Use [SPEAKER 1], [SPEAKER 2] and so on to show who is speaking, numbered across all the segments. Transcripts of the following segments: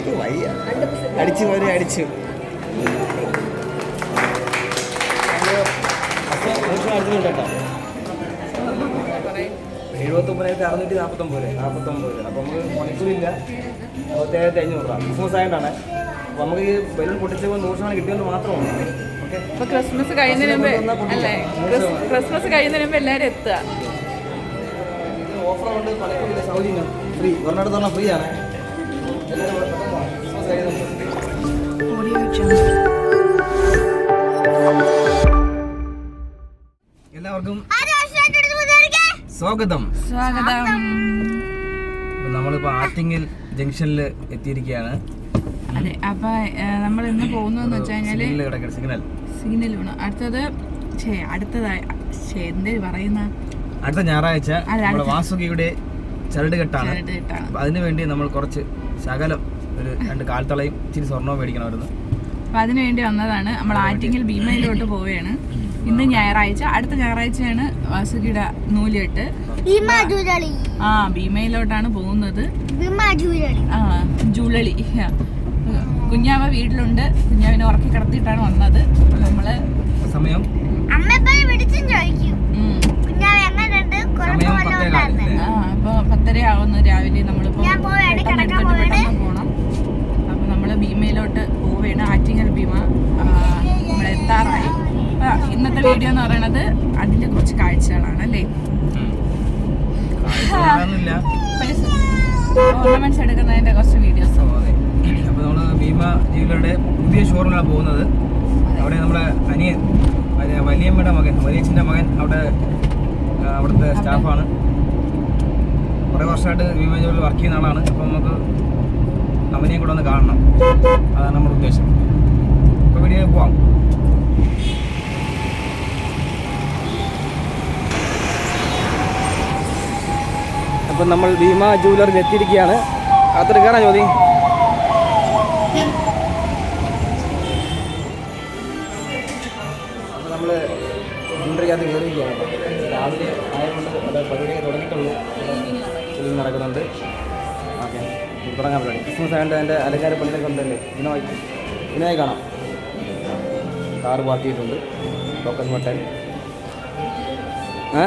[SPEAKER 1] എനിക്ക് വയ്യ. അടിച്ചു പോലെ അടിച്ചു. എഴുപത്തൊമ്പതിനായിരത്തി അറുന്നൂറ്റി നാൽപ്പത്തൊമ്പത് നാൽപ്പത്തൊമ്പത് അപ്പോൾ നമുക്ക് മണിക്കൂറില്ല. അറുപത്തേഴായിരത്തി അഞ്ഞൂറ് രൂപ. ക്രിസ്മസ് ആയിട്ടാണ് അപ്പോൾ നമുക്ക് ഈ ബലൂൺ പൊട്ടിച്ചപ്പോൾ നൂറ് ശതമാനം കിട്ടിയെന്ന് മാത്രമാണ് ഓക്കെ?
[SPEAKER 2] അപ്പോൾ ക്രിസ്മസ് കഴിയുന്നതിന് മുമ്പ് അല്ലേ? ക്രിസ്മസ് കഴിയുന്നതിന് മുമ്പ് എല്ലാവരും എത്തുക.
[SPEAKER 1] ഓഫറുണ്ട് പലർക്കും സൗജന്യം. ഫ്രീ ഒരെണ്ണം പറഞ്ഞാൽ ഫ്രീ ആണ്. എല്ലാവരും എല്ലാവർക്കും സ്വാഗതം.
[SPEAKER 2] സ്വാഗതം.
[SPEAKER 1] നമ്മളിപ്പോ ആറ്റിങ്ങൽ ജംഗ്ഷനിൽ എത്തിയിരിക്കുകയാണ്.
[SPEAKER 2] അതെ അപ്പൊ നമ്മൾ ഇന്ന് പോകുന്നതെന്ന് വെച്ച്
[SPEAKER 1] കഴിഞ്ഞാൽ സിഗ്നൽ.
[SPEAKER 2] സിഗ്നൽ വേണം. അടുത്തത് ഛേ അടുത്തതായി ഛേ എന്തേ പറയുന്ന?
[SPEAKER 1] അടുത്ത ഞായറാഴ്ച വാസുകിയുടെ ചരട് കെട്ടാണ്
[SPEAKER 2] ചരട്
[SPEAKER 1] അതിനു വേണ്ടി നമ്മൾ കുറച്ച് ശകലം രണ്ട് കാൽത്തളയും ഇച്ചിരി സ്വർണവും മേടിക്കണമായിരുന്നു.
[SPEAKER 2] അപ്പൊ അതിനുവേണ്ടി വന്നതാണ്. നമ്മൾ ആറ്റിങ്ങൽ ഭീമയിലോട്ട് പോവുകയാണ്. ഇന്ന് ഞായറാഴ്ച അടുത്ത ഞായറാഴ്ചയാണ് വാസുകിയുടെ നൂലിട്ട് ആ ഭീമയിലോട്ടാണ് പോകുന്നത്. ആ ജുളളി കുഞ്ഞാവ വീട്ടിലുണ്ട്. കുഞ്ഞാവിനെ ഉറക്കി കിടത്തിയിട്ടാണ് വന്നത്. നമ്മൾ
[SPEAKER 1] സമയം?
[SPEAKER 2] അപ്പൊ പത്തര ആവുന്നു രാവിലെ. നമ്മളിപ്പോ
[SPEAKER 3] ഞാൻ പോവാണ്,
[SPEAKER 2] പെട്ടെന്ന്
[SPEAKER 3] കിടക്കാൻ പോവാണ്.
[SPEAKER 2] പോണം. ഭീമയിലോട്ട് പോവുകയാണ്. ആറ്റിങ്ങൽ ഭീമ. നമ്മൾ എത്താറായി. അപ്പൊ ഇന്നത്തെ വീഡിയോ എന്ന് പറയുന്നത് അതിന്റെ കുറച്ച് കാഴ്ചകളാണ് അല്ലേ? ഓർണമെന്റ്സ് എടുക്കുന്നതിന്റെ കുറച്ച് വീഡിയോസ്
[SPEAKER 1] അപ്പോൾ നമ്മൾ ഭീമ പുതിയ ഷോറൂമിലാണ് പോകുന്നത്. അവിടെ നമ്മുടെ അനിയൻ വലിയ- വലിയമ്മയുടെ മകൻ വലിയച്ഛന്റെ മകൻ അവിടെ അവിടുത്തെ സ്റ്റാഫാണ് കുറേ വർഷമായിട്ട് ഭീമ വർക്ക് ചെയ്യുന്ന ആളാണ്. അപ്പം നമുക്ക് അവനെയും കൂടെ ഒന്ന് കാണണം. അതാണ് നമ്മുടെ ഉദ്ദേശം. അപ്പോൾ ഇവിടെ പോവാം. അപ്പം നമ്മൾ ഭീമ ജൂവലറിൽ എത്തിയിരിക്കുകയാണ്. അകത്തോട്ട് കയറാൻ ചോദ്യം അപ്പോൾ നമ്മൾ കയറിയിരിക്കുകയാണ്. രാവിലെ ആയതുകൊണ്ട് അവിടെ പരിപാടിയൊക്കെ തുടങ്ങിയിട്ടുള്ളൂ. നടക്കുന്നുണ്ട്. തുടങ്ങാൻ പരിപാടി ക്രിസ്മസ് ആയതുകൊണ്ട് അതിന്റെ അലങ്കാര പള്ളിയൊക്കെ ഉണ്ടല്ലേ? ഇതിനായി ഇതിനായി കാണാം. കാറ് പാത്തിയിട്ടുണ്ട് ടോക്കൻ മട്ടൻ ഏ?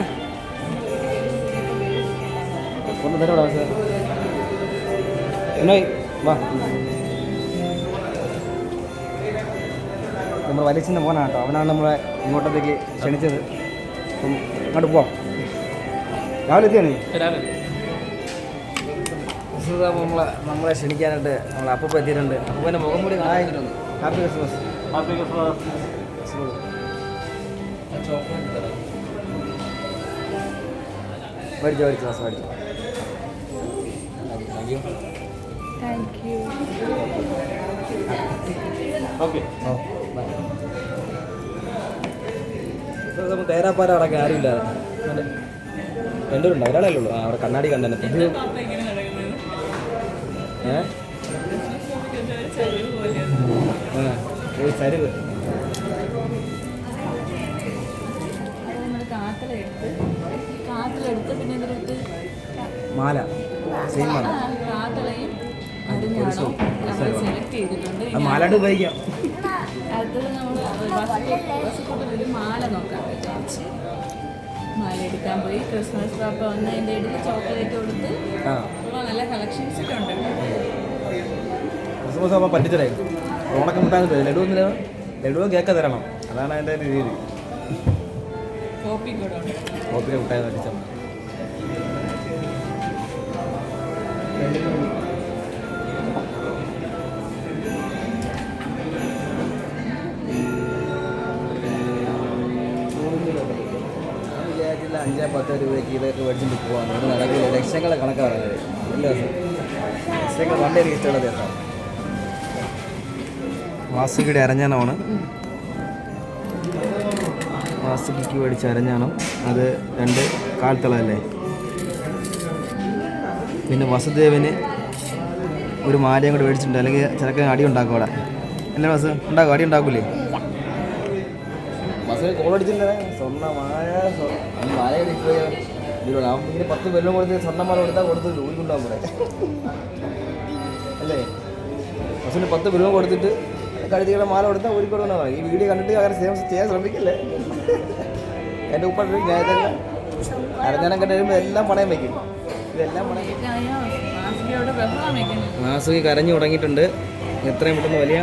[SPEAKER 1] ഒന്ന് തരാം സാർ എന്നായി വാ. നമ്മുടെ വലിച്ചിന്റെ മോനാണ് കേട്ടോ. അവനാണ് നമ്മളെ ഇങ്ങോട്ടത്തേക്ക് ക്ഷണിച്ചത്. അപ്പം അങ്ങോട്ട് പോവാം. രാവിലെ എത്തിയാണ് നമ്മളെ നമ്മളെ ക്ഷണിക്കാനായിട്ട് നമ്മളെ അപ്പൂപ്പ എത്തിയിട്ടുണ്ട്. അപ്പൂപ്പന്റെ മുഖം കൂടി കാണാൻ ഹാപ്പി ക്രിസ്മസ്. Happy Christmas. മേടിച്ചോ മേടിച്ചു ക്ലാസ് മേടിച്ചോ. Thank you
[SPEAKER 2] thank you
[SPEAKER 1] okay തേരാപ്പാര അടക്കം ആരുമില്ല രണ്ടുപേരുണ്ടോ ഒരാളല്ലേ ഉള്ളൂ. ആ അവിടെ കണ്ണാടി കണ്ടു പുതിയ ഏ ആ, ഒരു ചരിവ്. മാല സെയിം മാല മാലായിട്ട് ഉപയോഗിക്കാം
[SPEAKER 2] അത് നമ്മൾ ബസ്സിൽ ഒരു മാല നോക്കാൻ വിചാരിച്ച് മാല എടുക്കാൻ പോയി. ക്രിസ്മസ് പാപ്പ വന്ന് അതിന്റെ ഇടയിൽ ചോക്ലേറ്റ് കൊടുത്ത് നല്ല കളക്ഷൻസ് ഒക്കെ ഉണ്ട്.
[SPEAKER 1] ക്രിസ്മസ് ആകുമ്പോൾ പറ്റിച്ചടേ ഓണക്കം മുട്ടാൻ ലഡു ഒന്നില്ല ലഡു കേക്ക് തരണം. അതാണ് അതിന്റെ രീതി.
[SPEAKER 2] കോപ്പി കൂടെ
[SPEAKER 1] കോപ്പി മുട്ടായി പറ്റിച്ചാൽ അഞ്ചോ പത്ത് രൂപയ്ക്ക് ഇതൊക്കെ മേടിച്ചിട്ട് പോകാൻ ഒരു നടക്കില്ല. ലക്ഷങ്ങളെ കണക്കാണ്. നല്ല ലക്ഷങ്ങൾ പണ്ടേ എനിക്ക് ഇഷ്ടമുള്ള ദിവസമാണ് വാസുകിയുടെ അരഞ്ഞാണമാണ്. വാസുകിക്ക് മേടിച്ച അരഞ്ഞാണം. അത് രണ്ട് കാൽത്തളല്ലേ? പിന്നെ വസുദേവന് ഒരു മാലയും കൂടെ മേടിച്ചിട്ടുണ്ട്. അല്ലെങ്കിൽ ചിലക്ക് അടി ഉണ്ടാക്കും അവിടെ. അല്ലേ വസു? ഉണ്ടാക്കും. അടി ഉണ്ടാക്കൂലേ? കോളടിച്ചിട്ടുണ്ടേ സ്വർണമായ പത്ത് വെള്ളം കൊടുത്ത് സ്വർണമാല കൊടുത്താൽ കൊടുത്ത് ഊരിക്കൊണ്ടാകും കൂടെ അല്ലേ? ബസ്സിന് പത്ത് വെള്ളം കൊടുത്തിട്ട് കഴുത്തിയുടെ മാല കൊടുത്താൽ ഒരു ഈ വീഡിയോ കണ്ടിട്ട് അങ്ങനെ ചെയ്യാൻ ചെയ്യാൻ ശ്രമിക്കില്ലേ? എന്റെ ഉപ്പ ഞാൻ ഇതെല്ലാം അരഞ്ഞാനം എല്ലാം പണയം വയ്ക്കും ഇതെല്ലാം പണയം മാസുകി കരഞ്ഞു തുടങ്ങിയിട്ടുണ്ട്. എത്രയും പെട്ടെന്ന് വലിയ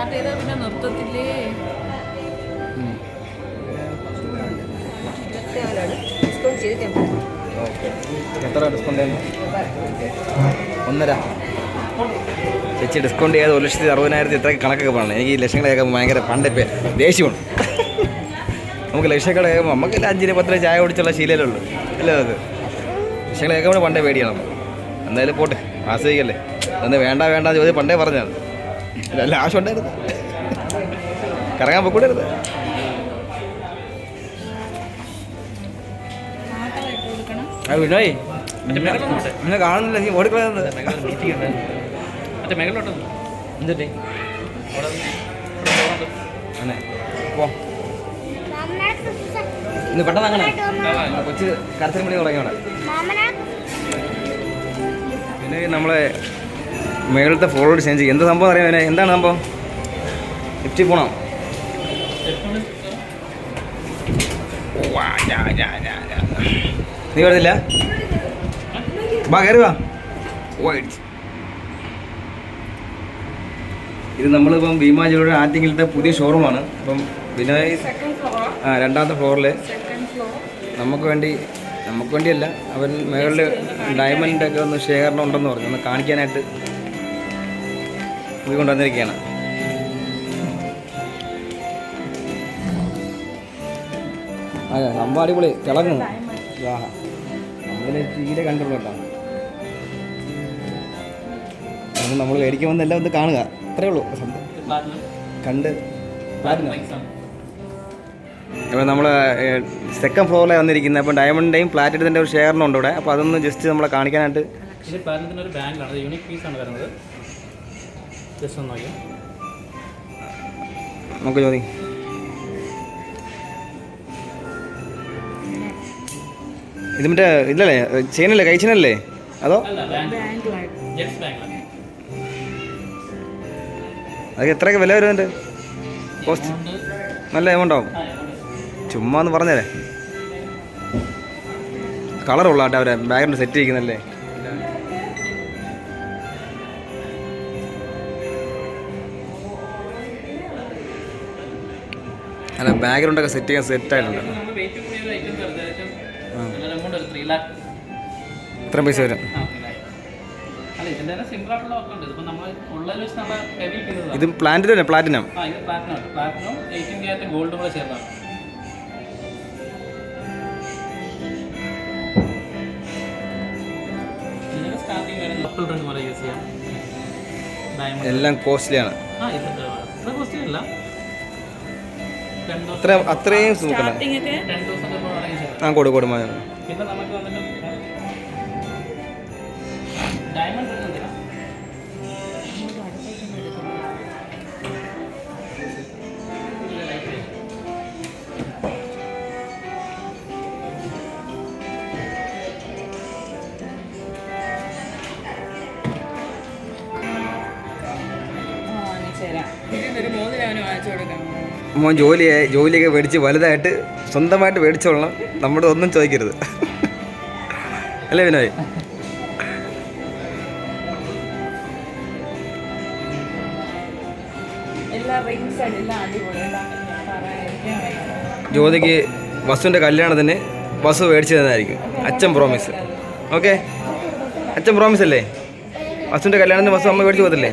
[SPEAKER 2] സ്റ്റാർട്ട് ചെയ്താൽ പിന്നെ നിർത്തത്തില്ലേ?
[SPEAKER 1] എത്ര ഡിസ്കൗണ്ട് ഒന്നര. ചേച്ചി ഡിസ്കൗണ്ട് ചെയ്ത് ഒരു ലക്ഷത്തി അറുപതിനായിരത്തി ഇത്ര കണക്കൊക്കെ പോകണം എനിക്ക് ഈ ലക്ഷങ്ങളെ കേൾക്കുമ്പോൾ ഭയങ്കര പണ്ടേ പേ ദേഷ്യമാണ്. നമുക്ക് ലക്ഷങ്ങളെ കേൾക്കുമ്പോൾ നമുക്ക് അഞ്ചിന് പത്തിന് ചായ കുടിച്ചുള്ള ശീലമല്ലേ ഉള്ളൂ. അല്ലേ അത്? ലക്ഷങ്ങളെ കേൾക്കുമ്പോൾ പണ്ടേ പേടിയാണ്. എന്തായാലും പോട്ടെ. ആസ്വദിക്കല്ലേ? അന്ന് വേണ്ട വേണ്ട ചോദ്യം പണ്ടേ പറഞ്ഞാണ് അല്ല ആവശ്യം ഉണ്ടായിരുന്നു കറങ്ങാൻ പോയിക്കൂടരുത് വിനോയ് നിന്നെ കാണുന്നില്ല നീ ഓടിക്കളയുന്നത്. എന്തിട്ടേ പോ. ഇന്ന് പെട്ടെന്ന് അങ്ങനെ. കൊച്ചു കരച്ചിൽ മണി തുടങ്ങിയോടെ
[SPEAKER 3] മാമന?
[SPEAKER 1] പിന്നെ നമ്മളെ മേളത്തെ ഫോളോഡ് ചേഞ്ച് ചെയ്യും. എന്ത് സംഭവം അറിയാം അതിനെ എന്താണ് സംഭവം? ലിഫ്റ്റിൽ പോണോ. നീ വരുന്നില്ല വാ കയറി വാ. ഇത് നമ്മളിപ്പം ഭീമാജിയുടെ ആറ്റിങ്ങിലത്തെ പുതിയ ഷോറൂമാണ് അപ്പം വിനോയ്
[SPEAKER 2] സെക്കൻഡ് ഫ്ലോർ
[SPEAKER 1] ആ രണ്ടാമത്തെ ഫ്ലോറിൽ
[SPEAKER 2] സെക്കൻഡ് ഫ്ലോർ
[SPEAKER 1] നമുക്ക് വേണ്ടി നമുക്ക് വേണ്ടിയല്ല അവൻ മേളിൽ ഡയമണ്ട് ഒക്കെ ഒന്ന് ശേഖരണം ഉണ്ടെന്ന് പറഞ്ഞു. ഒന്ന് കാണിക്കാനായിട്ട് ഇത് കൊണ്ടുവന്നിരിക്കുകയാണ്. അതെ സംഭവം അടിപൊളി. തിളങ്ങും. നമ്മളിൽ ചീര കണ്ടുള്ളൂ കേട്ടോ. നമ്മൾ മേടിക്കാൻ വന്നല്ല ഒന്ന് കാണുക. അത്രേ ഉള്ളൂ കണ്ട് അപ്പോൾ നമ്മൾ സെക്കൻഡ് ഫ്ലോറിലാണ് വന്നിരിക്കുന്നത് അപ്പോൾ ഡയമണ്ടിന്റെയും പ്ലാറ്റിനത്തിന്റെ ഒരു ഷെയറിനുണ്ട് ഇവിടെ. അപ്പോൾ അതൊന്ന് ജസ്റ്റ് നമ്മളെ കാണിക്കാനായിട്ട്
[SPEAKER 4] യൂണിക് പീസ് ആണ് വരുന്നത്. ജസ്റ്റ് ഒന്ന് നോക്കിയാൽ
[SPEAKER 1] നമുക്ക് ചോദി ഇത് മറ്റേ ഇല്ലല്ലേ? ചെയിനല്ലേ? കൈ ചെയിനല്ലേ അതോ അതൊക്കെ എത്രയൊക്കെ വില വരുന്നുണ്ട്? കോസ്റ്റ്? നല്ല എമൗണ്ട് ആവും. ചുമ്മാ ഒന്ന് പറഞ്ഞേരെ. കളറുള്ള അവരെ ബാഗിന്റെ സെറ്റ് ചെയ്യിക്കുന്നല്ലേ അല്ല ബാക്ക്ഗ്രൗണ്ട് ഒക്കെ സെറ്റ് ചെയ്യാൻ സെറ്റ് ആയിട്ടുണ്ട്. ഇത്രയും പൈസ വരും.
[SPEAKER 4] ഇത് പ്ലാന്റിന് തന്നെ
[SPEAKER 1] പ്ലാറ്റിനം എല്ലാം കോസ്റ്റ്ലിയാണ്
[SPEAKER 4] ആ ഇത്
[SPEAKER 1] അത്ര അത്രയും സൂക്കല്ല ആ കൊടു കൊടു മതി.
[SPEAKER 4] പിന്നെ നമുക്ക് ഡയമണ്ട്
[SPEAKER 1] മോൻ ജോലിയെ ജോലിയൊക്കെ മേടിച്ച് വലുതായിട്ട് സ്വന്തമായിട്ട് മേടിച്ചോളണം. നമ്മുടെ ഒന്നും ചോദിക്കരുത്. അല്ലേ വിനോയ്. ജ്യോതിക്ക് വസുവിന്റെ കല്യാണത്തിന് വസു മേടിച്ചു തന്നതായിരിക്കും അച്ഛൻ പ്രോമിസ് ഓക്കെ അച്ഛൻ പ്രോമിസ് അല്ലേ? വസുവിന്റെ കല്യാണത്തിന് വസു അമ്മ മേടിച്ചു പോകത്തില്ലേ?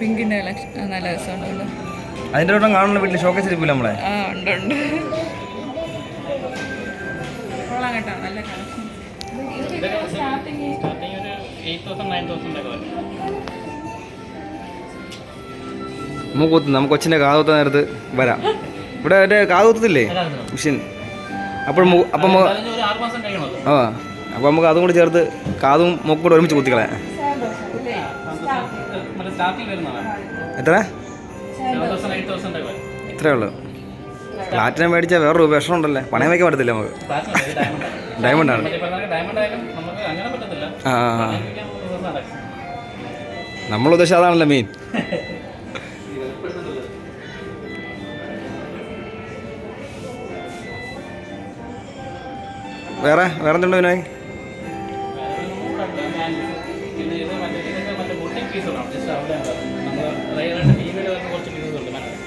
[SPEAKER 2] ആ, പിങ്കിന്റെ കളക്ഷൻ നല്ല രസമുണ്ടല്ലോ.
[SPEAKER 1] അതിന്റെ ഒരെണ്ണം കാണുന്ന വീട്ടിൽ ഷോക്കേസ് ഇരിപ്പില്ല നമ്മളെ?
[SPEAKER 2] ആ ഉണ്ട് ഉണ്ട്. കൊള്ളാം കേട്ടോ നല്ല കളക്ഷൻ. സ്റ്റാർട്ടിങ്
[SPEAKER 4] തൗസൻഡ് ഒക്കെ
[SPEAKER 1] നമുക്ക് കൊച്ചിന്റെ കാതൂത്ത നേരത്ത് വരാം. ഇവിടെ മറ്റേ കാതുകുത്തത്തില്ലേ മിഷൻ അപ്പോൾ അപ്പം
[SPEAKER 4] ഒരു ആറ് മാസം കഴിയണമല്ലോ
[SPEAKER 1] ആ അപ്പോൾ നമുക്ക് അതും കൂടി ചേർത്ത് കാതും മൂക്കൂടെ ഒരുമിച്ച് കുത്തിക്കളയാം. എത്ര? ഇത്രേ ഉള്ളൂ. പ്ലാറ്റിനം മേടിച്ചാൽ വേറൊരു വിഷം ഉണ്ടല്ലേ? പണയം വയ്ക്കാൻ പറ്റത്തില്ല നമുക്ക്.
[SPEAKER 4] ഡയമണ്ട്
[SPEAKER 1] ആണ്. ആ. നമ്മൾ ഉദ്ദേശം അതാണല്ലോ മെയിൻ വേറെ വേറെ എന്തുണ്ടോ വിനോയ്?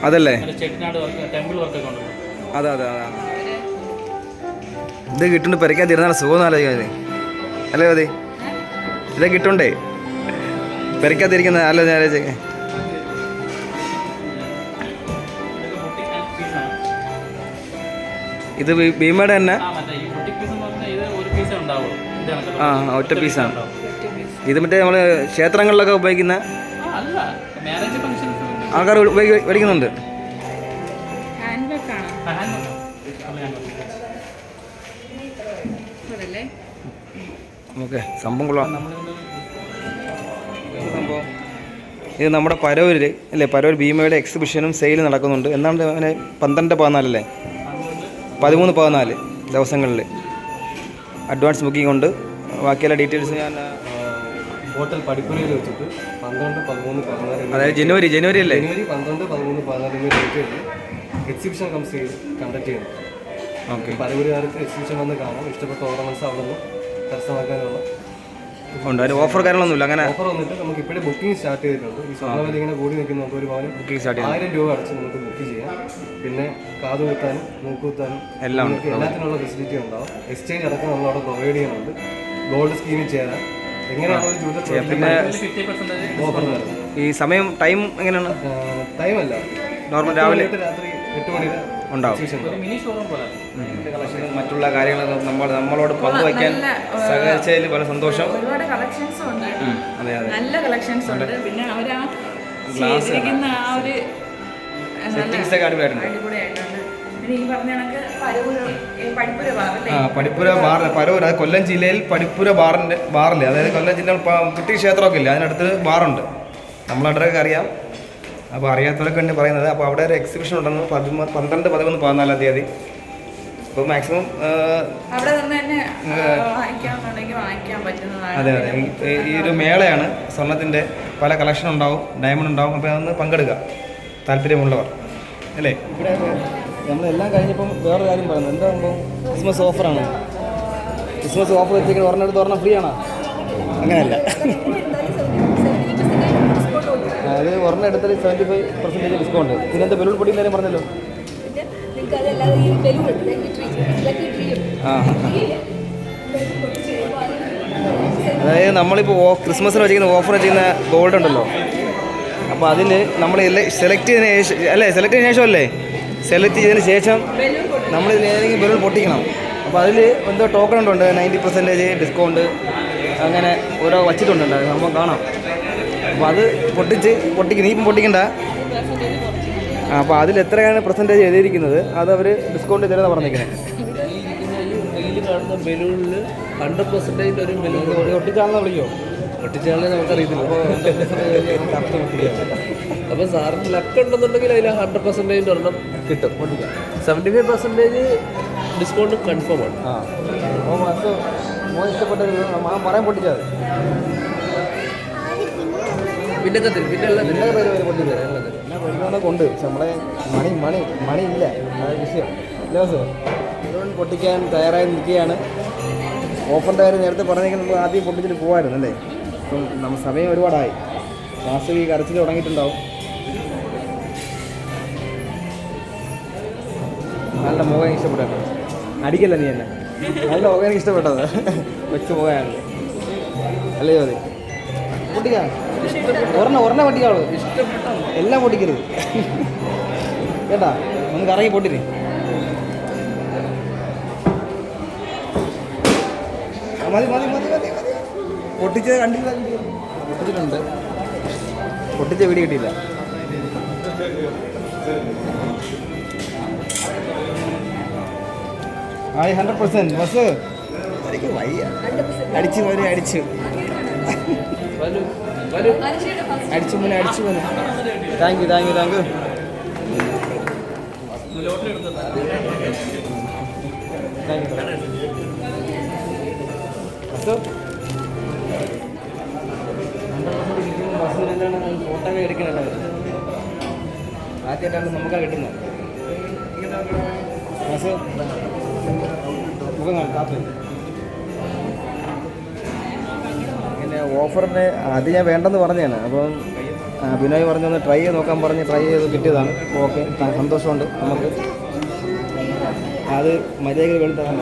[SPEAKER 1] അതല്ലേ? അതെ അതെ അതെ. ഇത് കിട്ടുന്നുണ്ട് പെരക്കാൻ തീരുന്ന സുഖം ആലോചിക്കാൻ അല്ലേ മതി ഇത് കിട്ടുണ്ടേ? പെരക്കാതിരിക്കുന്ന ആലോചന ആലോചിക്കാൻ
[SPEAKER 4] boutique
[SPEAKER 1] ഇത് ഭീമയുടെ തന്നെ?
[SPEAKER 4] ആ
[SPEAKER 1] ഒറ്റ പീസാണ് ഇത് മറ്റേ നമ്മൾ ക്ഷേത്രങ്ങളിലൊക്കെ ഉപയോഗിക്കുന്ന ആൾക്കാർ മേടിക്കുന്നുണ്ട് ഓക്കെ സംഭവം കൊള്ളാം. സംഭവം ഇത് നമ്മുടെ പരവൂരിൽ അല്ലേ പരവൂർ ഭീമയുടെ എക്സിബിഷനും സെയിൽ നടക്കുന്നുണ്ട്. എന്നാണ് അങ്ങനെ പന്ത്രണ്ട് പതിനാലല്ലേ? പതിമൂന്ന് പതിനാല് ദിവസങ്ങളിൽ. അഡ്വാൻസ് ബുക്കിംഗ് ഉണ്ട്. ബാക്കിയുള്ള ഡീറ്റെയിൽസ് ഞാൻ
[SPEAKER 5] ഹോട്ടൽ പടിപ്പുരയിൽ വെച്ചിട്ട് പന്ത്രണ്ട് പതിമൂന്ന് പതിനാല്
[SPEAKER 1] അതായത് ജനുവരി ജനുവരി അല്ലേ?
[SPEAKER 5] ജനുവരി പന്ത്രണ്ട് പതിമൂന്ന് പതിനാറ് എന്നീ ഡേറ്റുകളിൽ എക്സിബിഷൻ കംസ് കണ്ടക്ട് ചെയ്യുന്നു
[SPEAKER 1] ഓക്കെ.
[SPEAKER 5] പരമ്പരകാർക്ക് എക്സിബിഷൻ വന്ന് കാണാം. ഇഷ്ടപ്പെട്ട ഓർണമെന്റ്സ് അവിടെ നിന്ന് കരസ്ഥമാക്കാനുള്ള
[SPEAKER 1] ഉണ്ട്. അതിന് ഓഫർ കാര്യങ്ങളൊന്നുമില്ല. അങ്ങനെ
[SPEAKER 5] ഓഫർ വന്നിട്ട് നമുക്ക് ഇപ്പോഴേ ബുക്കിംഗ് സ്റ്റാർട്ട് ചെയ്തിട്ടുണ്ട്. ഈ സ്വർണവില ഇങ്ങനെ കൂടി നിൽക്കുന്ന നമുക്ക് ഒരു പവന്
[SPEAKER 1] ബുക്കിംഗ് സ്റ്റാർട്ട് ചെയ്യാം
[SPEAKER 5] ആയിരം രൂപ അടച്ച് നമുക്ക് ബുക്ക് ചെയ്യാം. പിന്നെ കാത് കുത്താനും മൂക്കുത്താനും
[SPEAKER 1] എല്ലാം
[SPEAKER 5] എല്ലാത്തിനുള്ള ഫെസിലിറ്റി ഉണ്ടാവും. എക്സ്ചേഞ്ച് അടക്കം നമ്മൾ അവിടെ പ്രൊവൈഡ് ചെയ്യുന്നുണ്ട് ഗോൾഡ് സ്കീമിൽ ചേരാം. എങ്ങനെയാണ് ഒരു ജൂതർ
[SPEAKER 1] പിന്നെ ഈ സമയം ടൈം എങ്ങനെയാണ്?
[SPEAKER 5] ടൈം അല്ല
[SPEAKER 1] നോർമൽ രാവിലെ ഉണ്ടാവും.
[SPEAKER 4] മിനി ഷോറൂം പോലെ.
[SPEAKER 1] കളക്ഷനും മറ്റുള്ള കാര്യങ്ങളൊക്കെ നമ്മൾ നമ്മളോട് പങ്കുവയ്ക്കാൻ സഹകരിച്ചതിൽ പല സന്തോഷം.
[SPEAKER 2] ഒരുപാട് കളക്ഷൻസും ഉണ്ട്.
[SPEAKER 1] അതെ അതെ.
[SPEAKER 2] നല്ല കളക്ഷൻസ് ഉണ്ട്. പിന്നെ അവർ ആ ഒരു
[SPEAKER 1] സെറ്റിങ്സ് ഒക്കെ അടിപൊളിയായിട്ടുണ്ട്. പടിപ്പുര ബാർ പരവൂർ അത് കൊല്ലം ജില്ലയിൽ പടിപ്പുര ബാറിന്റെ ബാറില്ലേ? അതായത് കൊല്ലം ജില്ല കുട്ടി ക്ഷേത്രമൊക്കെ ഇല്ല? അതിനടുത്ത് ബാറുണ്ട്. നമ്മളവിടെയൊക്കെ അറിയാം. അപ്പോൾ അറിയാത്തവരൊക്കെ ഉണ്ട് പറയുന്നത്. അപ്പോൾ അവിടെ ഒരു എക്സിബിഷൻ ഉണ്ടെന്ന് പതിമൂന്ന് പന്ത്രണ്ട് പതിമൂന്ന് പതിനാലാം തീയതി. അപ്പോൾ മാക്സിമം അതെ അതെ. ഈ- ഈ ഒരു മേളയാണ്. സ്വർണത്തിന്റെ പല കളക്ഷൻ ഉണ്ടാവും ഡയമണ്ട് ഉണ്ടാവും. അപ്പോൾ അതൊന്ന് പങ്കെടുക്കുക. താല്പര്യമുള്ളവർ. അല്ലേ? ഇവിടെ നമ്മളെല്ലാം കഴിഞ്ഞപ്പം വേറൊരു കാര്യം പറയുന്നത് എന്താ സംഭവം ക്രിസ്മസ് ഓഫറാണ് ക്രിസ്മസ് ഓഫർ വെച്ചിരിക്കുന്നത് ഒരെണ്ണം ഒരെണ്ണം ഫ്രീ ആണോ? അങ്ങനെയല്ല. അത് ഒരെണ്ണം എടുത്താൽ സെവന്റി ഫൈവ് പെർസെന്റേജ് ഡിസ്കൗണ്ട് പിന്നെ എന്താ ബലൂൺ പൊടിയും കാര്യം പറഞ്ഞല്ലോ? ആ അതായത് നമ്മളിപ്പോൾ ക്രിസ്മസിന് വെച്ചിരിക്കുന്ന ഓഫർ വെച്ചിരിക്കുന്ന ഗോൾഡ് ഉണ്ടല്ലോ. അപ്പോൾ അതിൽ നമ്മൾ സെലക്ട് ചെയ്തതിന് ശേഷം അല്ലേ സെലക്ട് ചെയ്തതിന് ശേഷം അല്ലേ സെലക്ട് ചെയ്തതിന് ശേഷം നമ്മൾ ഇതിൽ ഏതെങ്കിലും ബലൂൺ പൊട്ടിക്കണം. അപ്പോൾ അതിൽ എന്തോ ടോക്കൺ ഉണ്ട് നയന്റി പെർസെന്റേജ് ഡിസ്കൗണ്ട് അങ്ങനെ ഓരോ വച്ചിട്ടുണ്ട് അത് സംഭവം കാണാം. അപ്പോൾ അത് പൊട്ടിച്ച് പൊട്ടിക്കും നീ ഇപ്പം പൊട്ടിക്കണ്ട അപ്പോൾ അതിൽ എത്രയാണ് പെർസെന്റേജ് എഴുതിയിരിക്കുന്നത് അത് അവർ ഡിസ്കൗണ്ട് തരുന്ന പറഞ്ഞിരിക്കുന്നത്
[SPEAKER 6] കാണുന്ന ബലൂണിൽ ഹൺഡ്രഡ് പെർസെന്റേജ് ഒരു ബലൂൺ
[SPEAKER 1] ഒട്ടിച്ചാണെന്ന് വിളിക്കോ?
[SPEAKER 6] ഒട്ടിച്ചാലേ നമുക്കറിയത്തില്ല. അപ്പോൾ സാറിന് ലക്ക് ഉണ്ടെന്നുണ്ടെങ്കിൽ അതിൽ ഹൺഡ്രഡ് പെർസെന്റേജ് ഒരെണ്ണം കിട്ടും. Seventy five percentage discount confirm ആണ്
[SPEAKER 1] ഇഷ്ടപ്പെട്ട പറയാൻ
[SPEAKER 6] പിന്നെ പിന്നെ
[SPEAKER 1] പഠിക്കാനൊക്കെ നമ്മളെ മണി മണി മണി ഇല്ല. വിഷയം. പൊട്ടിക്കാൻ തയ്യാറായി നിൽക്കുകയാണ്. ഓഫറിന്റെ കാര്യം നേരത്തെ പറഞ്ഞെങ്കിൽ നമുക്ക് ആദ്യം പൊട്ടിച്ചിട്ട് പോകാമായിരുന്നു അല്ലേ? ഇപ്പം നമ്മൾ സമയം ഒരുപാടായി. ഈ കരച്ചിൽ തുടങ്ങിയിട്ടുണ്ടാവും. നല്ല മുഖം ഇഷ്ടപ്പെട്ടു അടിക്കല്ല നീ എന്നെ? നല്ല മുഖം എനിക്ക് ഇഷ്ടപ്പെട്ടത്. വെച്ച് മുഖമാണ് അല്ലേ അതെ പൊട്ടിക്കാം. ഒരെണ്ണ ഒരെണ്ണ പൊട്ടിക്കാവുള്ളൂ. എല്ലാം പൊട്ടിക്കരുത്. കേട്ടാ? നമുക്ക് ഇറങ്ങി പൊട്ടിന്. ആ, മതി മതി മതി മതി മതി. പൊട്ടിച്ചത് കണ്ടില്ല. പൊട്ടിച്ചിട്ടുണ്ട്. പൊട്ടിച്ച വീഡിയോ കിട്ടിയില്ല. ആയി ഹൺഡ്രഡ് പെർസെന്റ് ബസ്? വയ്യ. അടിച്ചു മോനെ അടിച്ചു. അടിച്ചു മോനെ അടിച്ചു മോനെ. Thank you thank you thank you thank you photo എടുക്കണല്ലോ ആദ്യമായിട്ടാണ് നമുക്കാണ് കിട്ടുന്നത്. പിന്നെ ഓഫറിന് അത് ഞാൻ വേണ്ടെന്ന് പറഞ്ഞതാണ്. അപ്പം ബിനോയ് പറഞ്ഞൊന്ന് ട്രൈ ചെയ്ത് നോക്കാൻ പറഞ്ഞ് ട്രൈ ചെയ്ത് കിട്ടിയതാണ്. ഓക്കെ സന്തോഷമുണ്ട് നമുക്ക്. അത് ബലൂൺ തരാൻ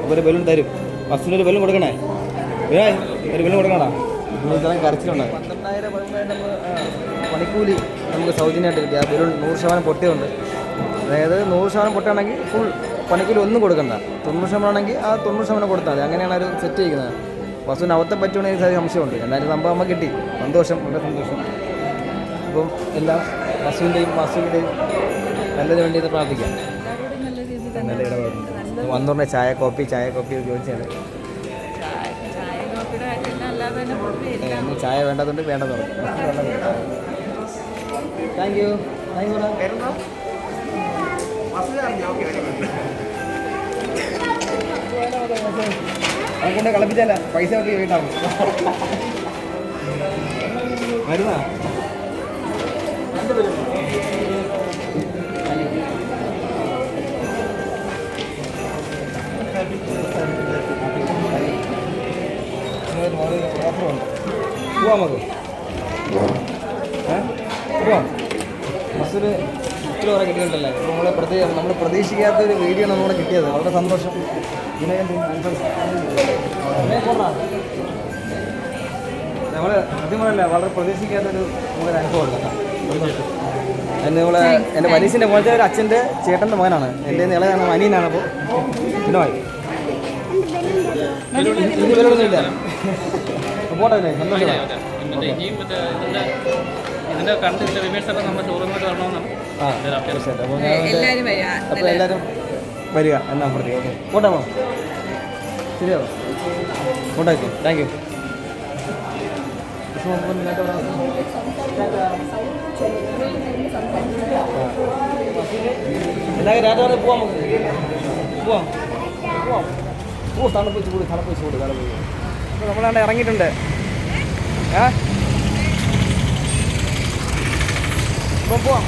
[SPEAKER 1] അപ്പോൾ ഒരു ബലൂൺ തരും. ഫസ്റ്റിനൊരു ബലൂൺ കൊടുക്കണേ? ബിനോയ് ഒരു ബലൂൺ കൊടുക്കണടാ ഇത്രയും കരച്ചിലുണ്ട് പന്ത്രണ്ടായിരം പതിനായിരം നമ്മൾ പണിക്കൂലി നമുക്ക് സൗജന്യമായിട്ട് കിട്ടി. ആ ബലൂൺ നൂറ് ശതമാനം പൊട്ടിയുണ്ട്. അതായത് നൂറ് ശതമാനം പൊട്ടുകയാണെങ്കിൽ ഫുൾ പണിക്കൂലി ഒന്നും കൊടുക്കണ്ട. തൊണ്ണൂറ് ശതമാനം ആണെങ്കിൽ ആ തൊണ്ണൂറ് ശതമാനം കൊടുത്താൽ മതി. അങ്ങനെയാണ് അവർ സെറ്റ് ചെയ്യുന്നത് വസ്തുവിന് അവത്തെ പറ്റുവാണെങ്കിൽ സാരി സംശയമുണ്ട്. എന്നാലും സംഭവം നമുക്ക് കിട്ടി. സന്തോഷം വളരെ സന്തോഷം. അപ്പം എല്ലാം വസുവിന്റെയും വസുവിന്റെയും നല്ലതിന് വേണ്ടി ഇത് പ്രാർത്ഥിക്കാം.
[SPEAKER 2] നല്ല
[SPEAKER 1] ഇടപാടുണ്ട് വന്നുകൊണ്ടേ ചായ കോപ്പി ചായ കോപ്പി ചോദിച്ചാൽ
[SPEAKER 2] ചായ
[SPEAKER 1] വേണ്ടതുണ്ട് വേണ്ടത് താങ്ക് യു താങ്ക് യു അതുകൊണ്ട് കളിപ്പിച്ചല്ല പൈസ ഒക്കെ വീട്ടാവും വരുന്നാ? ഓഫറുണ്ട് പോവാം നമുക്ക് ഏ പോവാം ബസ്സൊരു ഇത്തിരി വരെ കിട്ടിയിട്ടുണ്ടല്ലേ നമ്മളെ പ്രതീ നമ്മൾ പ്രതീക്ഷിക്കാത്ത ഒരു വീഡിയോ ആണ് നമ്മളെ കിട്ടിയത് വളരെ സന്തോഷം നമ്മൾ സത്യം പറയല്ല വളരെ പ്രതീക്ഷിക്കാത്തൊരു നമുക്കൊരു അനുഭവം കേട്ടോ സന്തോഷം എന്നെ നമ്മളെ എന്റെ മനീഷിന്റെ പോലത്തെ ഒരു അച്ഛന്റെ ചേട്ടന്റെ മകനാണ് എന്റെ ഇളയാണ് അനിയനാണ് അപ്പോൾ ബിനോയ് ഇനി വരണമെന്നില്ല പോട്ടെ
[SPEAKER 4] മറ്റേ ഇതിന്റെ കണ്ട് ഇതിന്റെ റിവേഴ്സ് ഒക്കെ നമ്മുടെ ഷോറൂമിലോട്ട് വരണമെന്നാണ്.
[SPEAKER 1] ആ തീർച്ചയായിട്ടും. അപ്പോൾ
[SPEAKER 2] എല്ലാവരും വരിക
[SPEAKER 1] എന്നാ പ്രതി ഓക്കെ പോട്ടെ മോ ശരിയാവും കോണ്ടാക്ട് താങ്ക് യു എല്ലാവരും പോവാം നമുക്ക്. പോവാം. പോവാം. ഓ തണുപ്പ് ചൂട് തണുപ്പ് ചൂട് തണുപ്പ് അപ്പോൾ ഇറങ്ങിയിട്ടുണ്ട്. ഏ? അപ്പോൾ പോവാം.